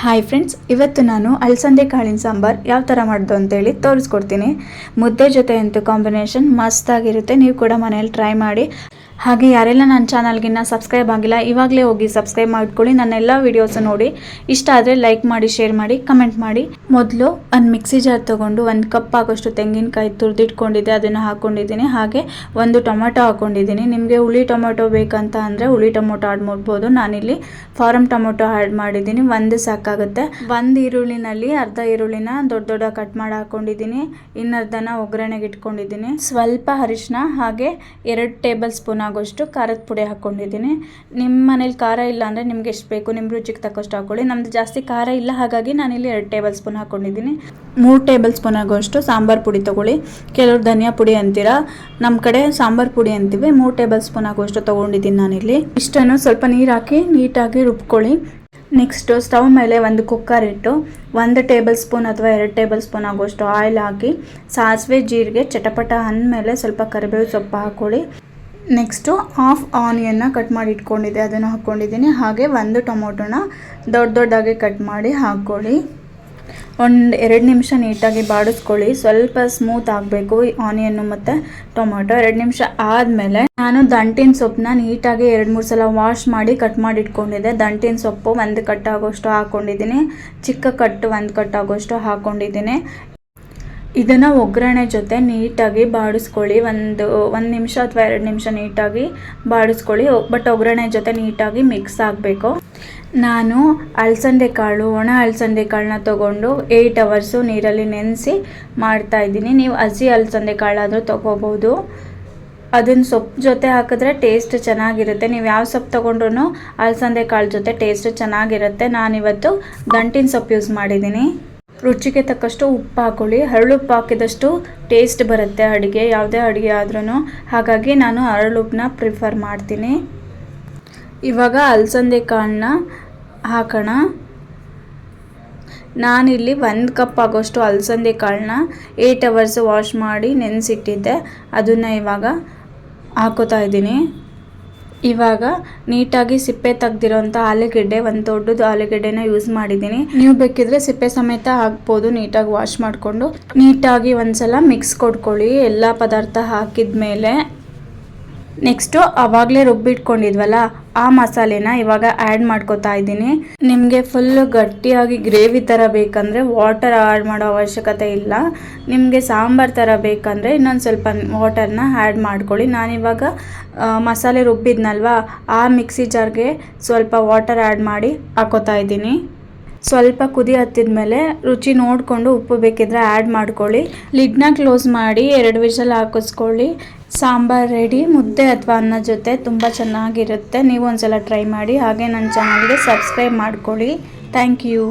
Hi friends ಇವತ್ತು ನಾನು ಅಲಸಂದೆ ಕಾಳಿನ ಸಾಂಬಾರ್ ಯಾವ ಥರ ಮಾಡೋದು ಅಂತೇಳಿ ತೋರಿಸ್ಕೊಡ್ತೀನಿ. ಮುದ್ದೆ ಜೊತೆ ಅಂತೂ ಕಾಂಬಿನೇಷನ್ ಮಸ್ತಾಗಿರುತ್ತೆ, ನೀವು ಕೂಡ ಮನೇಲಿ ಟ್ರೈ ಮಾಡಿ. ಹಾಗೆ ಯಾರೆಲ್ಲ ನನ್ನ ಚಾನಲ್ಗಿನ್ನ ಸಬ್ಸ್ಕ್ರೈಬ್ ಆಗಿಲ್ಲ, ಇವಾಗಲೇ ಹೋಗಿ ಸಬ್ಸ್ಕ್ರೈಬ್ ಮಾಡ್ಕೊಳ್ಳಿ. ನನ್ನ ಎಲ್ಲ ವೀಡಿಯೋಸ್ ನೋಡಿ. ಇಷ್ಟ ಆದರೆ ಲೈಕ್ ಮಾಡಿ ಶೇರ್ ಮಾಡಿ ಕಮೆಂಟ್ ಮಾಡಿ. ಮೊದಲು ಒಂದು ಮಿಕ್ಸಿ ಜಾರ್ ತೊಗೊಂಡು ಒಂದು ಕಪ್ ಆಗೋಷ್ಟು ತೆಂಗಿನಕಾಯಿ ತುರಿದಿಟ್ಕೊಂಡಿದ್ದೆ. ಅದನ್ನು ಹಾಕ್ಕೊಂಡಿದ್ದೀನಿ ಹಾಗೆ ಒಂದು ಟೊಮೊಟೊ ಹಾಕ್ಕೊಂಡಿದ್ದೀನಿ ನಿಮಗೆ ಹುಳಿ ಟೊಮೊಟೊ ಬೇಕಂತ ಅಂದರೆ ಹುಳಿ ಟೊಮೊಟೊ ಆ್ಯಡ್ ಮಾಡ್ಬೋದು. ನಾನಿಲ್ಲಿ ಫಾರಮ್ ಟೊಮೊಟೊ ಆ್ಯಡ್ ಮಾಡಿದ್ದೀನಿ. ಒಂದು ಸಾಕಾಗುತ್ತೆ. ಒಂದು ಈರುಳ್ಳಿನಲ್ಲಿ ಅರ್ಧ ಈರುಳ್ಳಿನ ದೊಡ್ಡ ದೊಡ್ಡ ಕಟ್ ಮಾಡಿ ಹಾಕ್ಕೊಂಡಿದ್ದೀನಿ ಇನ್ನರ್ಧನ ಒಗ್ಗರಣೆಗೆ ಇಟ್ಕೊಂಡಿದ್ದೀನಿ. ಸ್ವಲ್ಪ ಅರಿಶಿನ ಹಾಗೆ ಎರಡು ಟೇಬಲ್ ಸ್ಪೂನ್ ಆಗೋಷ್ಟು ಖಾರದ ಪುಡಿ ಹಾಕ್ಕೊಂಡಿದ್ದೀನಿ. ನಿಮ್ಮ ಮನೇಲಿ ಖಾರ ಇಲ್ಲ ಅಂದರೆ ನಿಮ್ಗೆ ಎಷ್ಟು ಬೇಕು ನಿಮ್ಮ ರುಚಿಗೆ ತಕ್ಕಷ್ಟು ಹಾಕ್ಕೊಳ್ಳಿ ನಮ್ಮದು ಜಾಸ್ತಿ ಖಾರ ಇಲ್ಲ, ಹಾಗಾಗಿ ನಾನಿಲ್ಲಿ ಎರಡು ಟೇಬಲ್ ಸ್ಪೂನ್ ಹಾಕ್ಕೊಂಡಿದ್ದೀನಿ ಮೂರು ಟೇಬಲ್ ಸ್ಪೂನ್ ಆಗೋಷ್ಟು ಸಾಂಬಾರು ಪುಡಿ ತೊಗೊಳ್ಳಿ. ಕೆಲವರು ಧನಿಯಾ ಪುಡಿ ಅಂತೀರಾ ನಮ್ಮ ಕಡೆ ಸಾಂಬಾರು ಪುಡಿ ಅಂತೀವಿ. ಮೂರು ಟೇಬಲ್ ಸ್ಪೂನ್ ಆಗೋಷ್ಟು ತೊಗೊಂಡಿದ್ದೀನಿ ನಾನಿಲ್ಲಿ. ಇಷ್ಟನ್ನು ಸ್ವಲ್ಪ ನೀರು ಹಾಕಿ ನೀಟಾಗಿ ರುಬ್ಕೊಳ್ಳಿ. ನೆಕ್ಸ್ಟು ಸ್ಟವ್ ಮೇಲೆ ಒಂದು ಕುಕ್ಕರ್ ಇಟ್ಟು ಒಂದು ಟೇಬಲ್ ಸ್ಪೂನ್ ಅಥವಾ ಎರಡು ಟೇಬಲ್ ಸ್ಪೂನ್ ಆಗೋಷ್ಟು ಆಯಿಲ್ ಹಾಕಿ, ಸಾಸಿವೆ, ಜೀರಿಗೆ, ಚಟಪಟ ಅಂದಮೇಲೆ ಸ್ವಲ್ಪ ಕರಿಬೇವು ಸೊಪ್ಪು ಹಾಕ್ಕೊಳ್ಳಿ ನೆಕ್ಸ್ಟು ಹಾಫ್ ಆನಿಯನ್ನ ಕಟ್ ಮಾಡಿ ಇಟ್ಕೊಂಡಿದ್ದೆ, ಅದನ್ನು ಹಾಕ್ಕೊಂಡಿದ್ದೀನಿ. ಹಾಗೆ ಒಂದು ಟೊಮೊಟೊನ ದೊಡ್ಡ ದೊಡ್ಡಾಗಿ ಕಟ್ ಮಾಡಿ ಹಾಕ್ಕೊಳ್ಳಿ. ಒಂದು ಎರಡು ನಿಮಿಷ ನೀಟಾಗಿ ಬಾಡಿಸ್ಕೊಳ್ಳಿ. ಸ್ವಲ್ಪ ಸ್ಮೂತ್ ಆಗಬೇಕು ಆನಿಯನ್ನು ಮತ್ತು ಟೊಮೊಟೊ. ಎರಡು ನಿಮಿಷ ಆದಮೇಲೆ ನಾನು ದಂಟಿನ ಸೊಪ್ಪನ್ನ ನೀಟಾಗಿ ಎರಡು ಮೂರು ಸಲ ವಾಶ್ ಮಾಡಿ ಕಟ್ ಮಾಡಿ ಇಟ್ಕೊಂಡಿದ್ದೆ. ದಂಟಿನ ಸೊಪ್ಪು ಒಂದು ಕಟ್ ಆಗೋಷ್ಟು ಹಾಕ್ಕೊಂಡಿದ್ದೀನಿ. ಚಿಕ್ಕ ಕಟ್ಟು ಒಂದು ಕಟ್ ಆಗೋಷ್ಟು ಹಾಕ್ಕೊಂಡಿದ್ದೀನಿ. ಇದನ್ನು ಒಗ್ಗರಣೆ ಜೊತೆ ನೀಟಾಗಿ ಬಾಡಿಸ್ಕೊಳ್ಳಿ. ಒಂದು ಒಂದು ನಿಮಿಷ ಅಥವಾ ಎರಡು ನಿಮಿಷ ನೀಟಾಗಿ ಬಾಡಿಸ್ಕೊಳ್ಳಿ. ಬಟ್ ಒಗ್ಗರಣೆ ಜೊತೆ ನೀಟಾಗಿ ಮಿಕ್ಸ್ ಆಗಬೇಕು. ನಾನು ಅಲಸಂದೆ ಕಾಳು, ಒಣ ಅಲಸಂದೆ ಕಾಳನ್ನ ತೊಗೊಂಡು ಏಯ್ಟ್ ಅವರ್ಸು ನೀರಲ್ಲಿ ನೆನೆಸಿ ಮಾಡ್ತಾ ಇದ್ದೀನಿ. ನೀವು ಹಸಿ ಅಲಸಂದೆ ಕಾಳಾದರೂ ತೊಗೋಬೋದು. ಅದನ್ನು ಸೊಪ್ಪು ಜೊತೆ ಹಾಕಿದ್ರೆ ಟೇಸ್ಟ್ ಚೆನ್ನಾಗಿರುತ್ತೆ. ನೀವು ಯಾವ ಸೊಪ್ಪು ತೊಗೊಂಡ್ರು ಅಲಸಂದೆ ಕಾಳು ಜೊತೆ ಟೇಸ್ಟ್ ಚೆನ್ನಾಗಿರುತ್ತೆ. ನಾನಿವತ್ತು ಗಂಟಿನ ಸೊಪ್ಪು ಯೂಸ್ ಮಾಡಿದ್ದೀನಿ. ರುಚಿಗೆ ತಕ್ಕಷ್ಟು ಉಪ್ಪು ಹಾಕೊಳ್ಳಿ ಹರಳುಪ್ಪು ಹಾಕಿದಷ್ಟು ಟೇಸ್ಟ್ ಬರುತ್ತೆ ಅಡುಗೆ. ಯಾವುದೇ ಅಡುಗೆ ಆದ್ರೂ ಹಾಗಾಗಿ ನಾನು ಹರಳುಪ್ಪನ್ನ ಪ್ರಿಫರ್ ಮಾಡ್ತೀನಿ. ಇವಾಗ ಅಲಸಂದೆ ಕಾಳನ್ನ ಹಾಕೋಣ. ನಾನಿಲ್ಲಿ ಒಂದು ಕಪ್ ಆಗೋಷ್ಟು ಅಲಸಂದೆ ಕಾಳನ್ನ ಏಯ್ಟ್ ಅವರ್ಸ್ ವಾಶ್ ಮಾಡಿ ನೆನೆಸಿಟ್ಟಿದ್ದೆ. ಅದನ್ನು ಇವಾಗ ಹಾಕೋತಾ ಇದ್ದೀನಿ. ಇವಾಗ ನೀಟಾಗಿ ಸಿಪ್ಪೆ ತೆಗ್ದಿರೋಂಥ ಆಲೂಗೆಡ್ಡೆ, ಒಂದು ದೊಡ್ಡದು ಆಲೂಗೆಡ್ಡೆನ ಯೂಸ್ ಮಾಡಿದ್ದೀನಿ. ನೀವು ಬೇಕಿದ್ರೆ ಸಿಪ್ಪೆ ಸಮೇತ ಹಾಕ್ಬೋದು, ನೀಟಾಗಿ ವಾಶ್ ಮಾಡಿಕೊಂಡು. ನೀಟಾಗಿ ಒಂದ್ಸಲ ಮಿಕ್ಸ್ ಕೊಡ್ಕೊಳ್ಳಿ. ಎಲ್ಲ ಪದಾರ್ಥ ಹಾಕಿದ ಮೇಲೆ ನೆಕ್ಸ್ಟು ಆವಾಗಲೇ ರುಬ್ಬಿಟ್ಕೊಂಡಿದ್ವಲ್ಲ ಆ ಮಸಾಲೆನ ಇವಾಗ ಆ್ಯಡ್ ಮಾಡ್ಕೋತಾ ಇದ್ದೀನಿ. ನಿಮಗೆ ಫುಲ್ಲು ಗಟ್ಟಿಯಾಗಿ ಗ್ರೇವಿ ಥರ ಬೇಕಂದರೆ ವಾಟರ್ ಆ್ಯಡ್ ಮಾಡೋ ಅವಶ್ಯಕತೆ ಇಲ್ಲ. ನಿಮಗೆ ಸಾಂಬಾರು ಥರ ಬೇಕಂದರೆ ಇನ್ನೊಂದು ಸ್ವಲ್ಪ ವಾಟರ್ನ ಆ್ಯಡ್ ಮಾಡ್ಕೊಳ್ಳಿ. ನಾನಿವಾಗ ಮಸಾಲೆ ರುಬ್ಬಿದ್ನಲ್ವ, ಆ ಮಿಕ್ಸಿ ಜಾರ್ಗೆ ಸ್ವಲ್ಪ ವಾಟರ್ ಆ್ಯಡ್ ಮಾಡಿ ಹಾಕೋತಾ ಇದ್ದೀನಿ. ಸ್ವಲ್ಪ ಕುದಿ ಹತ್ತಿದ ಮೇಲೆ ರುಚಿ ನೋಡಿಕೊಂಡು ಉಪ್ಪು ಬೇಕಿದ್ರೆ ಆ್ಯಡ್ ಮಾಡ್ಕೊಳ್ಳಿ. ಲಿಡ್ನ ಕ್ಲೋಸ್ ಮಾಡಿ ಎರಡು ವಿಷಲ್ ಹಾಕಿಸ್ಕೊಳ್ಳಿ. ಸಾಂಬಾರ್ ರೆಡಿ ಮುದ್ದೆ ಅಥವಾ ಅನ್ನ ಜೊತೆ ತುಂಬ ಚೆನ್ನಾಗಿರುತ್ತೆ. ನೀವು ಒಂದ್ಸಲ ಟ್ರೈ ಮಾಡಿ, ಹಾಗೆ ನನ್ನ ಚಾನಲ್ಗೆ ಸಬ್ಸ್ಕ್ರೈಬ್ ಮಾಡ್ಕೊಳ್ಳಿ. Thank you